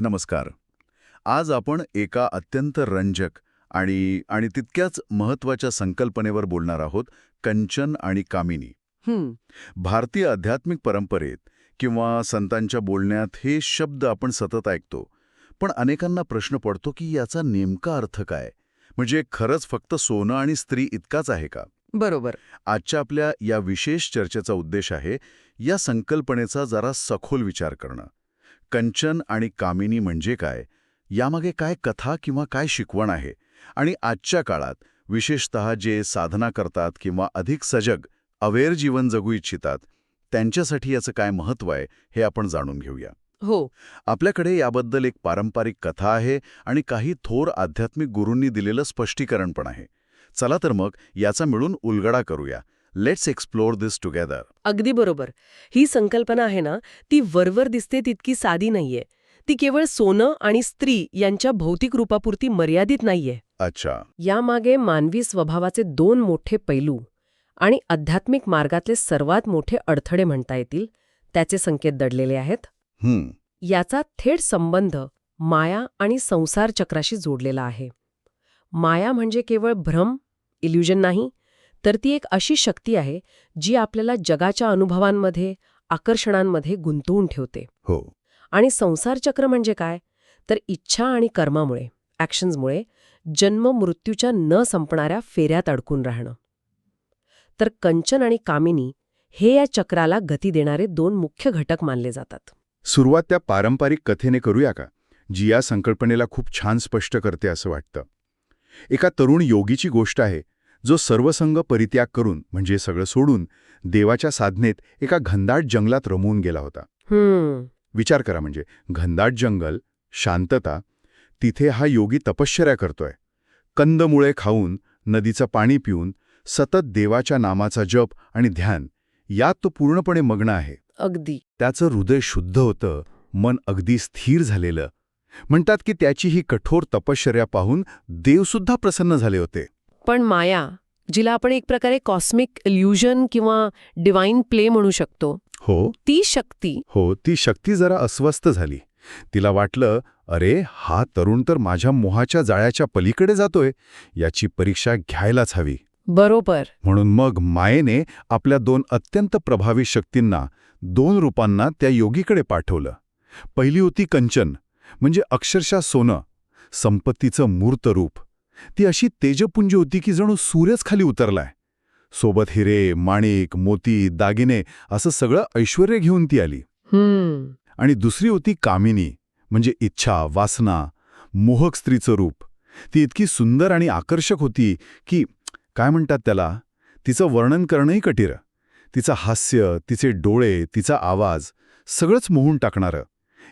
नमस्कार. आज आपण एका अत्यंत रंजक आणि आणि तितक्याच महत्त्वाच्या संकल्पनेवर बोलणार आहोत कंचन आणि कामिनी. भारतीय आध्यात्मिक परंपरेत किंवा संतांच्या बोलण्यात हे शब्द आपण सतत ऐकतो पण अनेकांना प्रश्न पडतो की याचा नेमका अर्थ काय? म्हणजे खरंच फक्त सोनं आणि स्त्री इतकाच आहे का? बरोबर. आजच्या आपल्या या विशेष चर्चेचा उद्देश आहे या संकल्पनेचा जरा सखोल विचार करणं. कंचन आणि कामिनी म्हणजे काय? यामागे काय कथा किंवा काय शिकवण आहे? आणि आजच्या काळात विशेषतः जे साधना करतात किंवा अधिक सजग अवेअर जीवन जगू इच्छितात त्यांच्यासाठी याचं काय महत्त्व आहे हे आपण जाणून घेऊया. हो. आपल्याकडे याबद्दल एक पारंपरिक कथा आहे आणि काही थोर आध्यात्मिक गुरूंनी दिलेलं स्पष्टीकरण पण आहे. चला तर मग याचा मिळून उलगडा करूया. लेट्स एक्सप्लोर दिस टुगेदर अगदी बरोबर. ही संकल्पना आहे ना ती वरवर दिसते तितकी साधी नाहीये. ती केवळ सोनं आणि स्त्री यांच्या भौतिक रूपापुरती मर्यादित नाहीये. अच्छा. यामागे मानवी स्वभावाचे दोन मोठे पैलू आणि आध्यात्मिक मार्गातले सर्वात मोठे अडथळे म्हणता येतील त्याचे संकेत दडलेले आहेत. हम्म. याचा थेट संबंध माया आणि संसार चक्राशी जोडलेला आहे. माया म्हणजे केवळ भ्रम इल्युजन नाही तर ती एक अशी शक्ती आहे जी आपल्याला जगाच्या अनुभवांमध्ये आकर्षणांमध्ये गुंतवून ठेवते. हो. आणि संसार चक्र म्हणजे काय? तर इच्छा आणि कर्मामुळे ॲक्शन्समुळे जन्म मृत्यूच्या न संपणाऱ्या फेऱ्यात अडकून राहणं. तर कंचन आणि कामिनी हे या चक्राला गती देणारे दोन मुख्य घटक मानले जातात. सुरुवात त्या पारंपरिक कथेने करूया का जी या संकल्पनेला खूप छान स्पष्ट करते असं वाटतं? एका तरुण योगीची गोष्ट आहे जो सर्वसंग परित्याग करून म्हणजे सगळं सोडून देवाच्या साधनेत एका घनदाट जंगलात रमवून गेला होता. हम्म. विचार करा म्हणजे घनदाट जंगल शांतता तिथे हा योगी तपश्चर्या करतोय. कंदमुळे खाऊन नदीचं पाणी पिऊन सतत देवाच्या नामाचा जप आणि ध्यान यात तो पूर्णपणे मग्न आहे. अगदी. त्याचं हृदय शुद्ध होतं मन अगदी स्थिर झालेलं. म्हणतात की त्याची ही कठोर तपश्चर्या पाहून देवसुद्धा प्रसन्न झाले होते. पण माया जिला आपण एक प्रकारे कॉस्मिक इल्युजन किंवा डिवाइन प्ले म्हणू शकतो. हो. ती शक्ती. हो ती शक्ती जरा अस्वस्थ झाली. तिला वाटलं अरे हा तरुण तर माझ्या मोहाच्या जाळ्याच्या पलीकडे जातोय. याची परीक्षा घ्यायलाच हवी. बरोबर. म्हणून मग मायेने आपल्या दोन अत्यंत प्रभावी शक्तींना दोन रूपांना त्या योगीकडे पाठवलं. पहिली होती कंचन म्हणजे अक्षरशः सोनं संपत्तीचं मूर्त रूप ती अशी तेजपुंज होती की जणू सूर्यच खाली उतरलाय. सोबत हिरे माणिक मोती दागिने असं सगळं ऐश्वर घेऊन ती आली. हम्म. आणि दुसरी होती कामिनी म्हणजे इच्छा वासना मोहक स्त्रीचं रूप. ती इतकी सुंदर आणि आकर्षक होती की काय म्हणतात त्याला? तिचं वर्णन करणंही कठीर तिचं हास्य तिचे डोळे तिचा आवाज सगळंच मोहून टाकणारं.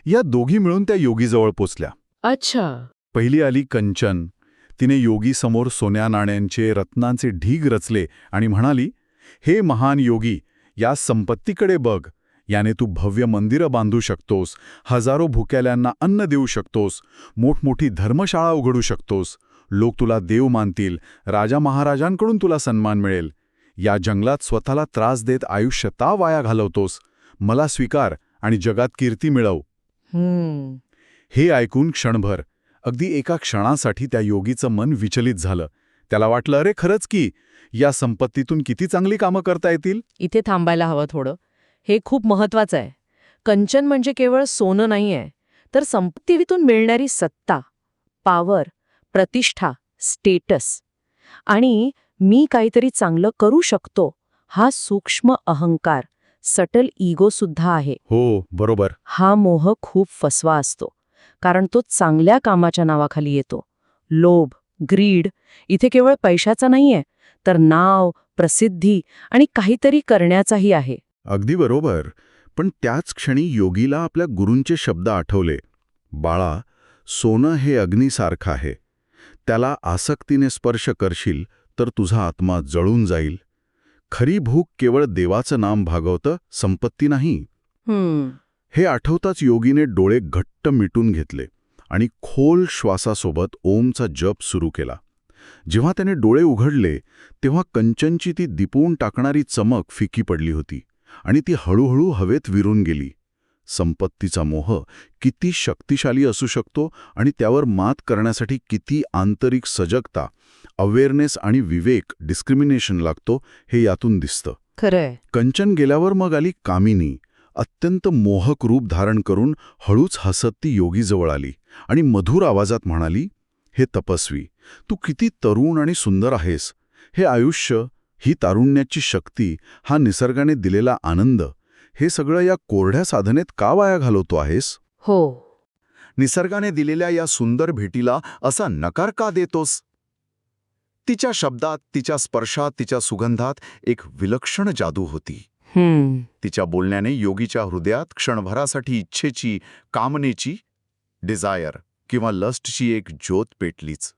या दोघी मिळून त्या योगीजवळ पोचल्या. अच्छा. पहिली आली कंचन तिने योगीसमोर सोन्या नाण्यांचे रत्नांचे ढीग रचले आणि म्हणाली हे महान योगी या संपत्तीकडे बघ. याने तू भव्य मंदिरं बांधू शकतोस हजारो भुक्याल्यांना अन्न देऊ शकतोस मोठमोठी धर्मशाळा उघडू शकतोस. लोक तुला देव मानतील राजा महाराजांकडून तुला सन्मान मिळेल. या जंगलात स्वतःला त्रास देत आयुष्य ता वाया घालवतोस. मला स्वीकार आणि जगात कीर्ती मिळव. हे ऐकून क्षणभर अगदी एका क्षणासाठी त्या योगीचं मन विचलित झालं. त्याला वाटलं अरे खरंच की या संपत्तीतून किती चांगली कामं करता येतील? इथे थांबायला हवं थोडं. हे खूप महत्वाचं आहे. कंचन म्हणजे केवळ सोनं नाही आहे तर संपत्तीतून मिळणारी सत्ता पावर प्रतिष्ठा स्टेटस. आणि मी काहीतरी चांगलं करू शकतो हा सूक्ष्म अहंकार सटल इगो सुद्धा आहे. हो बरोबर. हा मोह खूप फसवा असतो. कारण तो चांगल्या कामाच्या नावाखाली येतो. लोभ ग्रीड इथे केवळ पैशाचा नाहीये तर नाव प्रसिद्धी आणि काहीतरी करण्याचाही आहे. अगदी बरोबर. पण त्याच क्षणी योगीला आपल्या गुरूंचे शब्द आठवले. बाळा सोनं हे अग्नीसारखं आहे. त्याला आसक्तीने स्पर्श करशील तर तुझा आत्मा जळून जाईल. खरी भूक केवळ देवाचं नाम भागवतं संपत्ती नाही. हे आठवताच योगीने डोळे घट्ट मिटून घेतले आणि खोल श्वासासोबत ओमचा जप सुरू केला. जेव्हा त्याने डोळे उघडले तेव्हा कंचनची ती दिपवून टाकणारी चमक फिकी पडली होती आणि ती हळूहळू हवेत विरून गेली. संपत्तीचा मोह किती शक्तिशाली असू शकतो आणि त्यावर मात करण्यासाठी किती आंतरिक सजगता अवेअरनेस आणि विवेक डिस्क्रिमिनेशन लागतो हे यातून दिसतं. खरंय. कंचन गेल्यावर मग आली कामिनी. अत्यंत मोहक रूप धारण करून हळूच हसत ती योगीजवळ आली आणि मधुर आवाजात म्हणाली हे तपस्वी तू किती तरुण आणि सुंदर आहेस. हे आयुष्य ही तारुण्याची शक्ती हा निसर्गाने दिलेला आनंद हे सगळं या कोरड्या साधनेत का वाया घालवतो आहेस? हो. निसर्गाने दिलेल्या या सुंदर भेटीला असा नकार का देतोस? तिच्या शब्दात तिच्या स्पर्शात तिच्या सुगंधात एक विलक्षण जादू होती. तिच्या बोलण्याने योगीच्या हृदयात क्षणभरासाठी इच्छेची कामनेची डिझायर किंवा लस्टची एक ज्योत पेटलीच.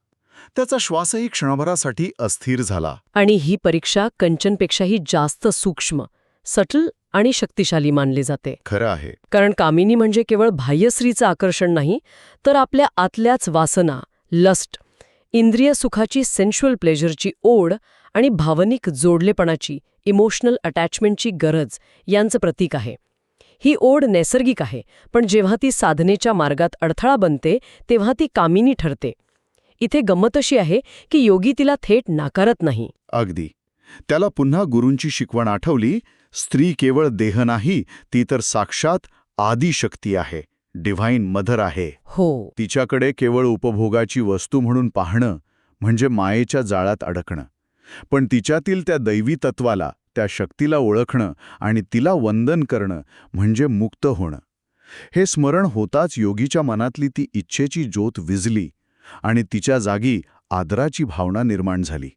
त्याचा श्वासही क्षणभरासाठी अस्थिर झाला. आणि ही परीक्षा कंचनपेक्षाही जास्त सूक्ष्म सटल आणि शक्तिशाली मानली जाते. खरं आहे. कारण कामिनी म्हणजे केवळ बाह्यश्रीचं आकर्षण नाही तर आपल्या आतल्याच वासना लस्ट इंद्रिय सुखाची सेन्शुअल प्लेजरची ओढ आणि भावनिक जोडलेपणाची इमोशनल अटॅचमेंटची गरज यांचं प्रतीक आहे. ही ओढ नैसर्गिक आहे पण जेव्हा ती साधनेच्या मार्गात अडथळा बनते तेव्हा ती कामिनी ठरते. इथे गंमत अशी आहे की योगी तिला थेट नाकारत नाही. अगदी. त्याला पुन्हा गुरूंची शिकवण आठवली स्त्री केवळ देह नाही ती तर साक्षात आदिशक्ती आहे डिव्हाइन मदर आहे. हो. तिच्याकडे केवळ उपभोगाची वस्तू म्हणून पाहणं म्हणजे मायेच्या जाळ्यात अडकणं. पण तिच्यातील त्या दैवी तत्वाला त्या शक्तीला ओळखणं आणि तिला वंदन करणं म्हणजे मुक्त होणं. हे स्मरण होताच योगीच्या मनातली ती इच्छेची ज्योत विजली आणि तिच्या जागी आदराची भावना निर्माण झाली.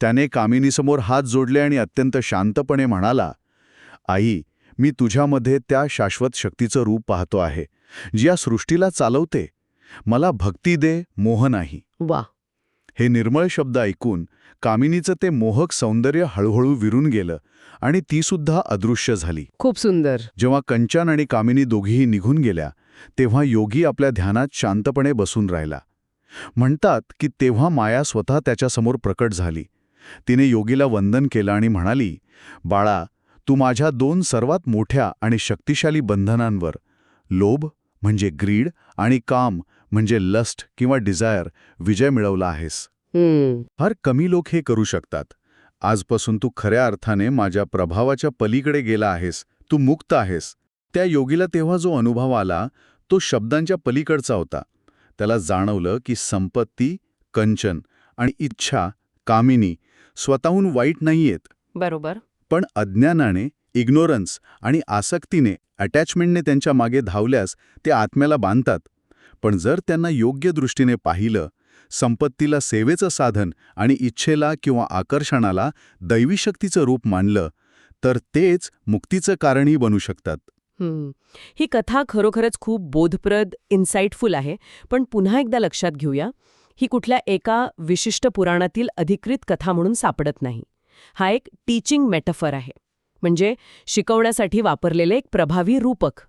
त्याने कामिनीसमोर हात जोडले आणि अत्यंत शांतपणे म्हणाला आई मी तुझ्यामध्ये त्या शाश्वत शक्तीचं रूप पाहतो आहे जी या सृष्टीला चालवते. मला भक्ती दे मोह नाही. वा हे निर्मळ शब्द ऐकून कामिनीचं ते मोहक सौंदर्य हळूहळू विरून गेलं आणि तीसुद्धा अदृश्य झाली. खूप सुंदर. जेव्हा कंचन आणि कामिनी दोघीही निघून गेल्या तेव्हा योगी आपल्या ध्यानात शांतपणे बसून राहिला. म्हणतात की तेव्हा माया स्वतः त्याच्यासमोर प्रकट झाली. तिने योगीला वंदन केलं आणि म्हणाली बाळा तू माझ्या दोन सर्वात मोठ्या आणि शक्तिशाली बंधनांवर लोभ म्हणजे ग्रीड आणि काम म्हणजे लस्ट किंवा डिझायर विजय मिळवला आहेस. फार कमी लोक हे करू शकतात. आजपासून तू खऱ्या अर्थाने माझ्या प्रभावाच्या पलीकडे गेला आहेस. तू मुक्त आहेस. त्या योगीला तेव्हा जो अनुभव आला तो शब्दांच्या पलीकडचा होता. त्याला जाणवलं की संपत्ती कंचन आणि इच्छा कामिनी स्वतःहून वाईट नाहीयेत. बरोबर. पण अज्ञानाने इग्नोरन्स आणि आसक्तीने अटॅचमेंटने त्यांच्या मागे धावल्यास ते आत्म्याला बांधतात. पण जर त्यांना योग्य दृष्टीने पाहिलं संपत्तीला सेवेचं साधन आणि इच्छेला किंवा आकर्षणाला दैवी शक्तीचं रूप मानलं तर तेच मुक्तीचं कारणही बनू शकतात. ही कथा खरोखरच खूप बोधप्रद इन्साइटफुल आहे. पण पुन्हा एकदा लक्षात घेऊया ही कुठल्या एका विशिष्ट पुराणातील अधिकृत कथा म्हणून सापडत नाही. हा एक टीचिंग मेटफर आहे. म्हणजे शिकवण्यासाठी वापरलेले एक प्रभावी रूपक.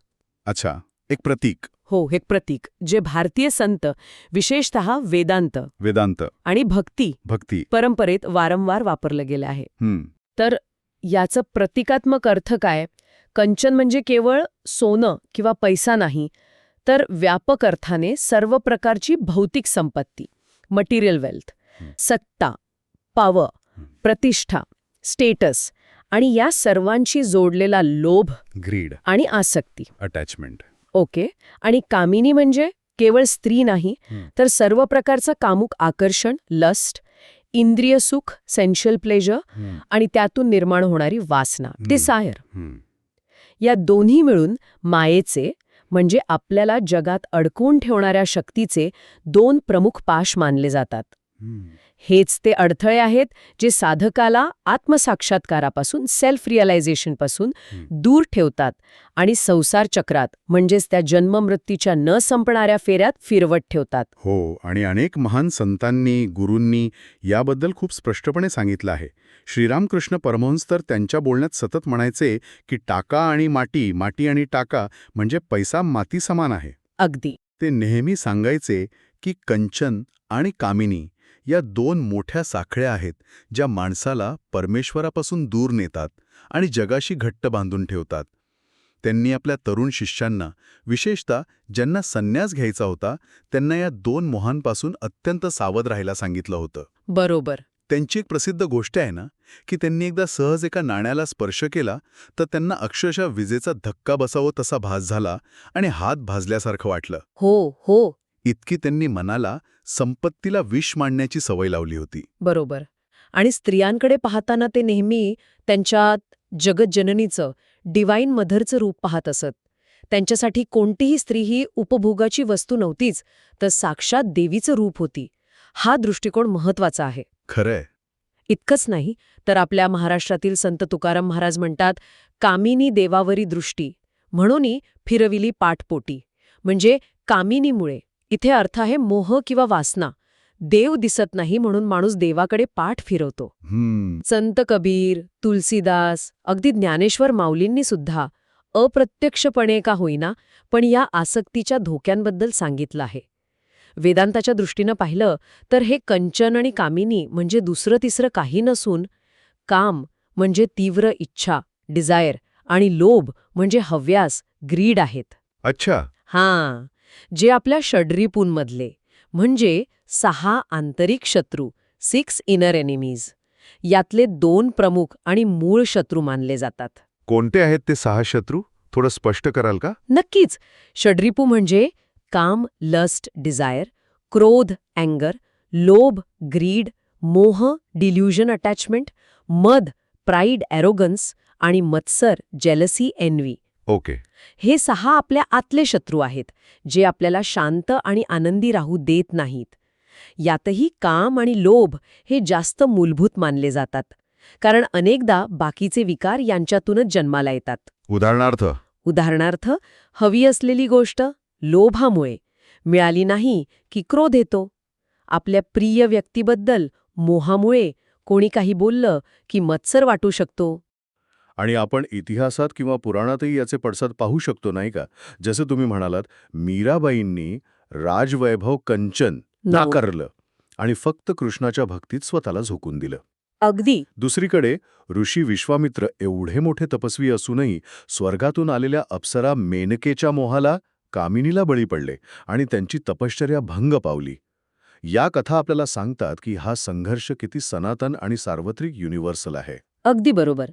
अच्छा एक प्रतीक. हो एक प्रतीक जे भारतीय संत विशेषत वेदांत वेदांत. आणि भक्ती भक्ती. परंपरेत वारंवार वापरलं गेलं आहे. तर याचं प्रतिकात्मक अर्थ काय? कंचन म्हणजे केवळ सोनं किंवा पैसा नाही तर व्यापक अर्थाने सर्व प्रकारची भौतिक संपत्ती मटेरियल वेल्थ हं. सत्ता पॉवर हं. प्रतिष्ठा स्टेटस आणि या सर्वांशी जोडलेला लोभ ग्रीड आणि आसक्ती. Attachment okay. आणि कामिनी म्हणजे केवळ स्त्री नाही. तर सर्व प्रकारचं कामुक आकर्षण लस्ट इंद्रिय सुख सेन्शियल प्लेजर आणि त्यातून निर्माण होणारी वासना. डिसायर या दोन्ही मिळून मायेचे म्हणजे आपल्याला जगात अडकवून ठेवणाऱ्या शक्तीचे दोन प्रमुख पाश मानले जातात. हेच ते अडथळे आहेत जे साधकाला आत्मसाक्षात्कारापासून सेल्फ रिअलायझेशनपासून. दूर ठेवतात आणि संसार चक्रात म्हणजेच त्या जन्ममृत्यूच्या न संपणाऱ्या फेऱ्यात फिरवत ठेवतात. हो आणि अनेक महान संतांनी गुरूंनी याबद्दल खूप स्पष्टपणे सांगितलं आहे. श्रीरामकृष्ण परमहंस तर त्यांच्या बोलण्यात सतत म्हणायचे की टाका आणि माटी माटी आणि टाका म्हणजे पैसा माती समान आहे. अगदी. ते नेहमी सांगायचे की कंचन आणि कामिनी या दोन मोठ्या साखळ्या आहेत ज्या माणसाला परमेश्वरापासून दूर नेतात आणि जगाशी घट्ट बांधून ठेवतात. त्यांनी आपल्या तरुण शिष्यांना विशेषतः ज्यांना संन्यास घ्यायचा होता त्यांना या दोन मोहांपासून अत्यंत सावध राहायला सांगितलं होतं. बरोबर. त्यांची एक प्रसिद्ध गोष्ट आहे ना की त्यांनी एकदा सहज एका नाण्याला स्पर्श केला तर त्यांना अक्षरशः विजेचा धक्का बसावं तसा भास झाला आणि हात भाजल्यासारखं वाटलं. हो हो. इतकी त्यांनी मनाला संपत्तीला विष मांडण्याची सवय लावली होती. बरोबर. आणि स्त्रियांकडे पाहताना ते नेहमी त्यांच्या जगतजननीचं डिवाईन मधरचं रूप पाहत असत. त्यांच्यासाठी कोणतीही स्त्री ही उपभोगाची वस्तू नव्हतीच तर साक्षात देवीचं रूप होती. हा दृष्टिकोन महत्त्वाचा आहे. खरंय. इतकंच नाही तर आपल्या महाराष्ट्रातील संत तुकाराम महाराज म्हणतात कामिनी देवावरी दृष्टी. म्हणूनही फिरविली पाठपोटी. म्हणजे कामिनीमुळे. इथे अर्थ आहे मोह किंवा वासना. देव दिसत नाही म्हणून माणूस देवाकडे पाठ फिरवतो. हम्म. संत कबीर तुलसीदास अगदी ज्ञानेश्वर माऊलींनी सुद्धा अप्रत्यक्षपणे का होईना पण या आसक्तीच्या धोक्यांबद्दल सांगितलं आहे. वेदांताच्या दृष्टीनं पाहिलं तर हे कंचन आणि कामिनी म्हणजे दुसरं तिसरं काही नसून काम म्हणजे तीव्र इच्छा डिझायर आणि लोभ म्हणजे हव्यास ग्रीड आहेत. अच्छा. हां. जे आपल्या षड्रिपूंमधले म्हणजे सहा आंतरिक शत्रू सिक्स इनर एनिमीज यातले दोन प्रमुख आणि मूळ शत्रू मानले जातात. कोणते आहेत ते सहा शत्रू? थोडं स्पष्ट कराल का? नक्कीच. षड्रिपू म्हणजे काम लस्ट डिझायर क्रोध अँगर लोभ ग्रीड मोह डिल्युजन अटॅचमेंट मद प्राईड ॲरोगन्स आणि मत्सर जेलसी एन्वी ओके. हे सहा आपल्या आतले शत्रू आहेत जे आपल्याला शांत आणि आनंदी राहू देत नाहीत. यातही काम आणि लोभ हे जास्त मूलभूत मानले जातात कारण अनेकदा बाकीचे विकार यांच्यातूनच जन्माला येतात. उदाहरणार्थ? उदाहरणार्थ हवी असलेली गोष्ट लोभामुळे मिळाली नाही की क्रोध येतो. आपल्या प्रिय व्यक्तीबद्दल मोहामुळे कोणी काही बोललं की मत्सर वाटू शकतो. आणि आपण इतिहासात किंवा पुराणातही याचे पडसाद पाहू शकतो नाही का? जसं तुम्ही म्हणालात मीराबाईंनी राजवैभव कंचन नाकारलं आणि फक्त कृष्णाच्या भक्तीत स्वतःला झोकून दिलं. अगदी. दुसरीकडे ऋषी विश्वामित्र एवढे मोठे तपस्वी असूनही स्वर्गातून आलेल्या अप्सरा मेनकेच्या मोहाला कामिनीला बळी पडले आणि त्यांची तपश्चर्या भंग पावली. या कथा आपल्याला सांगतात की हा संघर्ष किती सनातन आणि सार्वत्रिक युनिव्हर्सल आहे. अगदी बरोबर.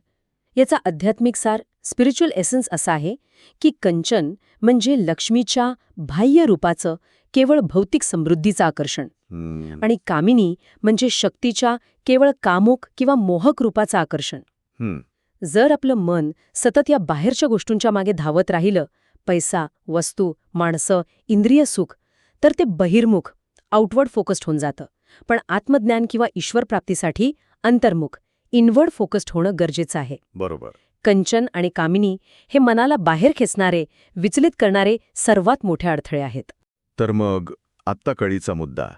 याचा आध्यात्मिक सार स्पिरिच्युअल एसेन्स असा आहे की कंचन म्हणजे लक्ष्मीच्या बाह्य रूपाचं केवळ भौतिक समृद्धीचं आकर्षण. हम्म, आणि कामिनी म्हणजे शक्तीच्या केवळ कामुक किंवा मोहक रूपाचं आकर्षण. हम्म, जर आपलं मन सतत या बाहेरच्या गोष्टींच्या मागे धावत राहिलं पैसा वस्तू माणसं इंद्रिय सुख तर ते बहिर्मुख आउटवर्ड फोकस्ड होऊन जातं. पण आत्मज्ञान किंवा ईश्वर प्राप्तीसाठी अंतर्मुख इनवर्ड फोकस्ड होणं गरजेचं आहे. बरोबर. कंचन आणि कामिनी हे मनाला बाहेर खेचणारे विचलित करणारे सर्वात मोठे अडथळे आहेत. तर मग आत्ता कळीचा मुद्दा.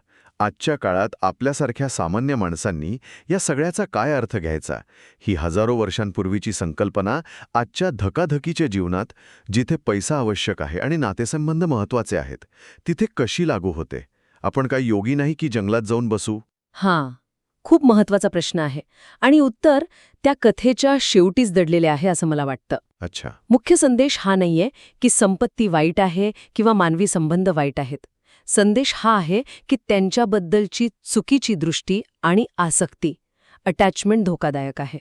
आजच्या काळात आपल्यासारख्या सामान्य माणसांनी या सगळ्याचा काय अर्थ घ्यायचा? ही हजारो वर्षांपूर्वीची संकल्पना आजच्या धकाधकीच्या जीवनात जिथे पैसा आवश्यक आहे आणि नातेसंबंध महत्त्वाचे आहेत तिथे कशी लागू होते? आपण काय योगी नाही की जंगलात जाऊन बसू? हां. खूप महत्त्वाचा प्रश्न आहे. आणि उत्तर त्या कथेच्या शेवटीच दडलेले आहे असं मला वाटतं. अच्छा. मुख्य संदेश हा नाहीये की संपत्ती वाईट आहे किंवा मानवी संबंध वाईट आहेत. संदेश हा आहे की त्यांच्याबद्दलची चुकीची दृष्टी आणि आसक्ती अटॅचमेंट धोकादायक आहे.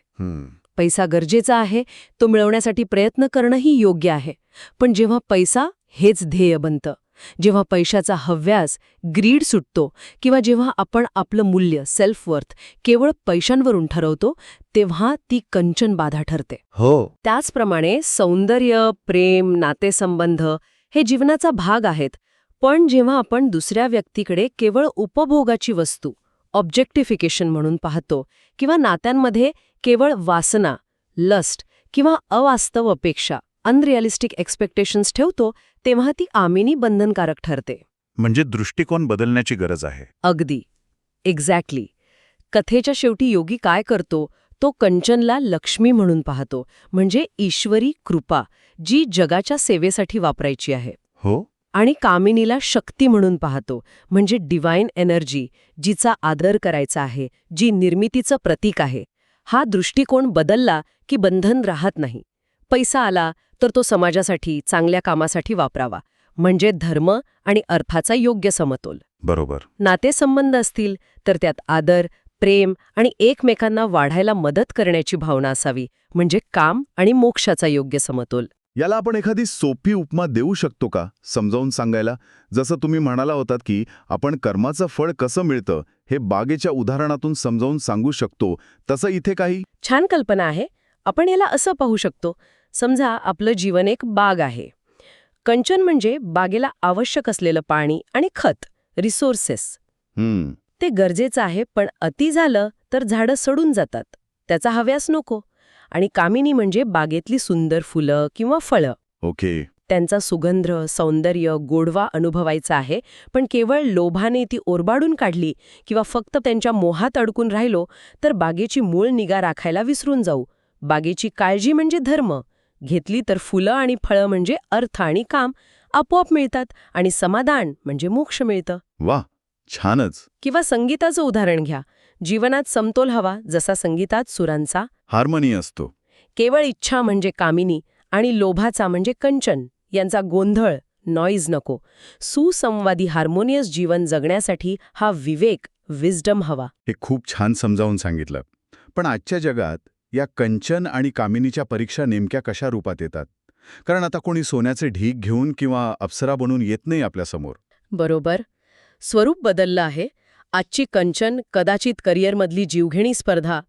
पैसा गरजेचा आहे तो मिळवण्यासाठी प्रयत्न करणंही योग्य आहे. पण जेव्हा पैसा हेच ध्येय बनतं. जेव्हा पैशाचा हव्यास ग्रीड सुटतो किंवा जेव्हा आपण आपलं मूल्य सेल्फ वर्थ केवळ पैशांवरून ठरवतो तेव्हा ती कंचन बाधा ठरते. हो. त्याचप्रमाणे सौंदर्य प्रेम नातेसंबंध हे जीवनाचा भाग आहेत पण जेव्हा आपण दुसऱ्या व्यक्तीकडे केवळ उपभोगाची वस्तू ऑब्जेक्टिफिकेशन म्हणून पाहतो किंवा नात्यांमध्ये केवळ वासना लस्ट किंवा अवास्तव अपेक्षा अनरिअलिस्टिक एक्सपेक्टेशन्स ठेवतो तेव्हा ती आमिनी बंधनकारक ठरते. म्हणजे दृष्टिकोन बदलण्याची गरज आहे. अगदी. एक्झॅक्टली कथेच्या शेवटी योगी काय करतो? तो कंचनला लक्ष्मी म्हणून पाहतो. म्हणजे ईश्वरी कृपा जी जगाच्या सेवेसाठी वापरायची आहे. हो? आणि कामिनीला शक्ती म्हणून पाहतो. म्हणजे डिवाईन एनर्जी जिचा आदर करायचा आहे जी निर्मितीचं प्रतीक आहे. हा दृष्टिकोन बदलला की बंधन राहत नाही. पैसा आला तर तो समाजासाठी चांगल्या कामासाठी वापरावा. म्हणजे धर्म आणि अर्थाचा योग्य समतोल. बरोबर. नातेसंबंध असतील तर त्यात आदर प्रेम आणि एकमेकांना वाढायला मदत करण्याची भावना असावी. म्हणजे काम आणि मोक्षाचा योग्य समतोल. याला आपण एखादी सोपी उपमा देऊ शकतो का? समजावून सांगायला. जसं तुम्ही म्हणाला होतात की आपण कर्माचं फळ कसं मिळतं हे बागेच्या उदाहरणातून समजावून सांगू शकतो. तसं इथे काही? छान कल्पना आहे. आपण याला असं पाहू शकतो. समजा आपलं जीवन एक बाग आहे. कंचन म्हणजे बागेला आवश्यक असलेलं पाणी आणि खत रिसोर्सेस हम्म. ते गरजेचं आहे पण अति झालं तर झाडं सडून जातात. त्याचा हव्यास नको. आणि कामिनी म्हणजे बागेतली सुंदर फुलं किंवा फळं. ओके. त्यांचा सुगंध सौंदर्य गोडवा अनुभवायचा आहे पण केवळ लोभाने ती ओरबाडून काढली किंवा फक्त त्यांच्या मोहात अडकून राहिलो तर बागेची मूळ निगा राखायला विसरून जाऊ. बागेची काळजी म्हणजे धर्म. घेतली तर फुलं आणि फळं म्हणजे अर्थ आणि काम आपोआप मिळतात आणि समाधान म्हणजे मोक्ष मिळतं. वा छानच. किंवा संगीताचं उदाहरण घ्या. जीवनात समतोल हवा जसा संगीतात सुरांचा. हार्मनी असतो. केवळ इच्छा म्हणजे कामिनी आणि लोभाचा म्हणजे कंचन यांचा गोंधळ नॉईज नको. सुसंवादी हार्मोनियस जीवन जगण्यासाठी हा विवेक विजडम हवा. हे खूप छान समजावून सांगितलं. पण आजच्या जगात या कंचन आणि कामिनीच्या परीक्षा नेमक्या कशा रूपात येतात? कारण आता कोणी सोन्याचे ढीग घेऊन किंवा अप्सरा बनून येत नाही आपल्यासमोर बरोबर. स्वरूप बदललं आहे. आजची कंचन कदाचित करिअरमधली जीवघेणी स्पर्धा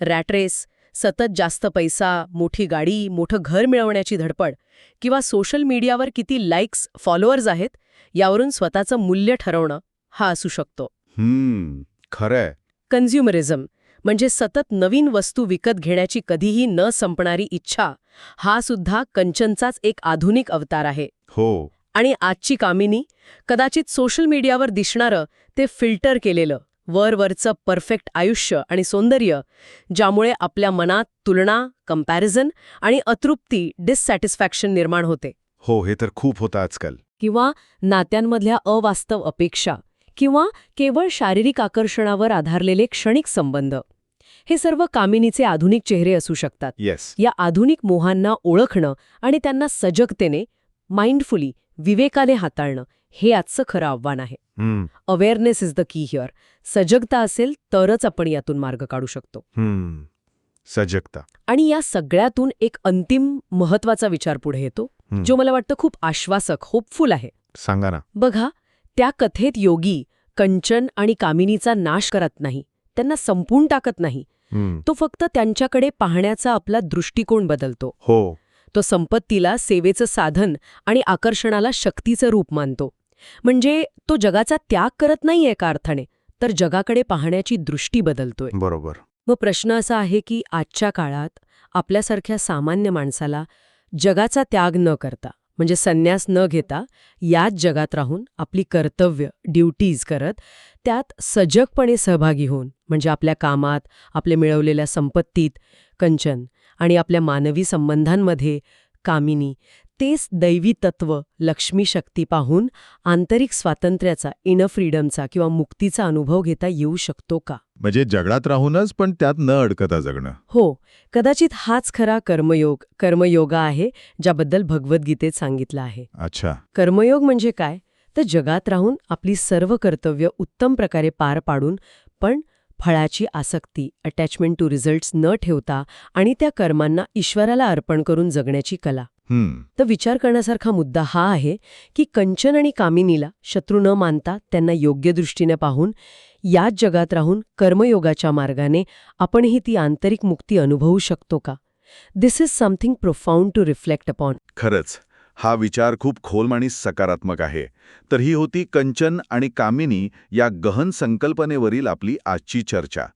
रॅटरेस सतत जास्त पैसा मोठी गाडी मोठं घर मिळवण्याची धडपड किंवा सोशल मीडियावर किती लाईक्स फॉलोअर्स आहेत यावरून स्वतःचं मूल्य ठरवणं हा असू शकतो. हम्म खरंय. कन्झ्युमरिझम म्हणजे सतत नवीन वस्तू विकत घेण्याची कधीही न संपणारी इच्छा हा सुद्धा कंचनचाच एक आधुनिक अवतार आहे. हो. आणि आजची कामिनी कदाचित सोशल मीडियावर दिसणारं ते फिल्टर केलेलं वरवरचं परफेक्ट आयुष्य आणि सौंदर्य ज्यामुळे आपल्या मनात तुलना कंपॅरिझन आणि अतृप्ती डिससॅटिस्फॅक्शन निर्माण होते. हो हे तर खूप होतं आजकाल. किंवा नात्यांमधल्या अवास्तव अपेक्षा किंवा केवळ शारीरिक आकर्षणावर आधारलेले क्षणिक संबंध. हे सर्व कामिनीचे आधुनिक चेहरे असू शकतात. येस या आधुनिक मोहांना ओळखणं आणि त्यांना सजगतेने माइंडफुली विवेकाने हाताळणं हे आजचं खरं आव्हान आहे. Awareness is the key here सजगता असेल तरच आपण यातून मार्ग काढू शकतो. सजगता. आणि या सगळ्यातून एक अंतिम महत्त्वाचा विचार पुढे येतो हं. जो मला वाटतं खूप आश्वासक होपफुल आहे. सांगा ना. बघा त्या कथेत योगी कंचन आणि कामिनीचा नाश करत नाही. त्यांना संपून टाकत नाही. तो फक्त त्यांच्याकडे पाहण्याचा आपला दृष्टिकोन बदलतो. हो. तो संपत्तीला सेवेचं साधन आणि आकर्षणाला शक्तीचं रूप मानतो. म्हणजे तो जगाचा त्याग करत नाहीये एका अर्थाने तर जगाकडे पाहण्याची दृष्टी बदलतोय. बरोबर. व प्रश्न असा आहे की आजच्या काळात आपल्यासारख्या सामान्य माणसाला जगाचा त्याग न करता म्हणजे संन्यास न घेता याच जगात राहून आपली कर्तव्य ड्युटीज करत त्यात सजगपणे सहभागी होऊन म्हणजे आपल्या कामात आपल्या मिळवलेल्या संपत्तीत कंचन आणि आपल्या मानवी संबंधांमध्ये कामिनी तेच दैवी तत्व लक्ष्मी शक्ती पाहून आंतरिक स्वातंत्र्याचा इनर फ्रीडमचा किंवा मुक्तीचा अनुभव घेता येऊ शकतो का? म्हणजे जगडात राहूनच पण त्यात न अडकता जगणं. हो कदाचित हाच खरा कर्मयोग कर्मयोगा आहे ज्याबद्दल भगवद्गीतेत सांगितलं आहे. अच्छा. कर्मयोग म्हणजे काय? तर जगात राहून आपली सर्व कर्तव्य उत्तम प्रकारे पार पाडून पण फळाची आसक्ती अटॅचमेंट टू रिझल्ट्स न ठेवता आणि त्या कर्मांना ईश्वराला अर्पण करून जगण्याची कला. तर विचार करण्यासारखा मुद्दा हा आहे की कंचन आणि कामिनीला शत्रू न मानता त्यांना योग्य दृष्टीने पाहून याच जगात राहून कर्मयोगाच्या मार्गाने आपणही ती आंतरिक मुक्ती अनुभवू शकतो का? This is something profound to reflect upon खरंच हा विचार खूप खोल आणि सकारात्मक आहे. तर ही होती कंचन आणि कामिनी या गहन संकल्पनेवरील आपली आजची चर्चा.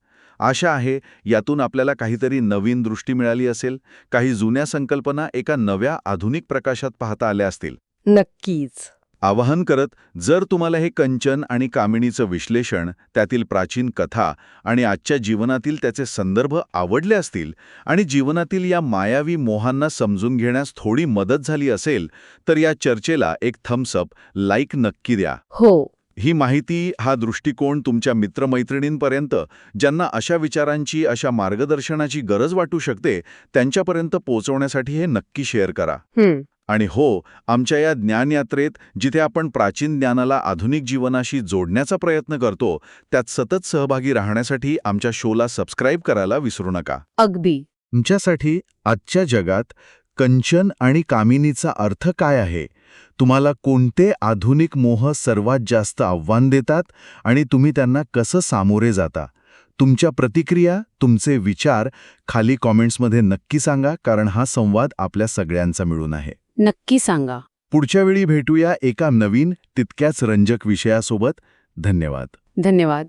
आशा आहे यातून आपल्याला काहीतरी नवीन दृष्टी मिळाली असेल. काही जुन्या संकल्पना एका नव्या आधुनिक प्रकाशात पाहता आल्या असतील. नक्कीच. आवाहन करत जर तुम्हाला हे कंचन आणि कामिनीचं विश्लेषण त्यातील प्राचीन कथा आणि आजच्या जीवनातील त्याचे संदर्भ आवडले असतील आणि जीवनातील या मायावी मोहांना समजून घेण्यास थोडी मदत झाली असेल तर या चर्चेला एक थम्सअप लाईक नक्की द्या. हो. ही माहिती हा दृष्टिकोन तुमच्या मित्रमैत्रिणींपर्यंत ज्यांना अशा विचारांची अशा मार्गदर्शनाची गरज वाटू शकते त्यांच्यापर्यंत पोहोचवण्यासाठी हे नक्की शेअर करा. आणि हो आमच्या या ज्ञानयात्रेत जिथे आपण प्राचीन ज्ञानाला आधुनिक जीवनाशी जोडण्याचा प्रयत्न करतो त्यात सतत सहभागी राहण्यासाठी आमच्या शोला सबस्क्राईब करायला विसरू नका. अगदी. तुमच्यासाठी आजच्या जगात कंचन आणि कामिनीचा अर्थ काय आहे? तुम्हाला कोणते आधुनिक मोह सर्वात जास्त आव्हान देतात आणि तुम्ही त्यांना कसं सामोरे जाता? तुमच्या प्रतिक्रिया तुमचे विचार खाली कॉमेंट्समध्ये नक्की सांगा कारण हा संवाद आपल्या सगळ्यांचा मिळून आहे. नक्की सांगा. पुढच्या वेळी भेटूया एका नवीन तितक्याच रंजक विषयासोबत. धन्यवाद. धन्यवाद.